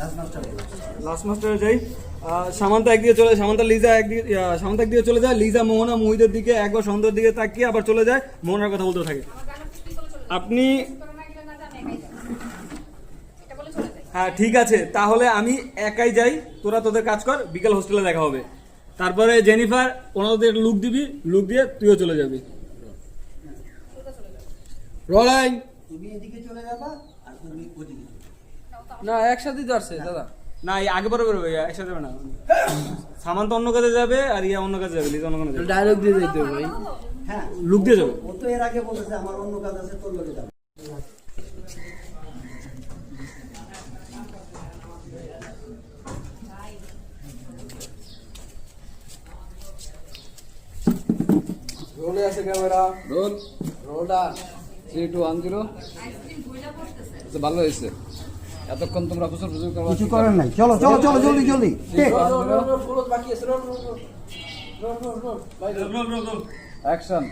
Last master যাই। সামান্তা একদিকে চলে সামান্তা লিজা একদিকে সামান্তা একদিকে চলে যায় লিজা মোহনা মুহিদের দিকে একবার সন্ধ্যার দিকে তাকিয়ে আবার চলে যায় মোহনার কথা বলতে থাকে। আপনি হ্যাঁ ঠিক আছে তাহলে আমি একাই যাই তোরা তোদের কাজ কর বিকেল হোস্টেলে দেখা হবে। তারপরে জেনিফার ওনাদের লুক দিবি লুক দিয়ে তুইও চলে যাবি। রলাই। তুমি এদিকে চলে যাবা আর তুমি ওদিকে চলে যাবা। না একসাথেই তো আসছে দাদা। না এই আগে পরে বেরোবে একসাথে যাবে না। তো অন্য কাজে যাবে আর ইয়া অন্য কাজে যাবে লিজা অন্য কাজে ডায়লগ দিয়ে দিতে হবে ভাই। হ্যাঁ। লুক দিয়ে যাবে। ও তো এর আগে বলেছে আমার অন্য কাজ আছে তোর লোকে যাবে। রোলে আছে ক্যামেরা। রোল। রোলটা থ্রি টু ওয়ান জিরো ভালো হয়েছে। এতক্ষণ তোমরা গোসল ফুসল করো কিছু করার নাই। চলো চলো চলো জলদি জলদি। অ্যাকশন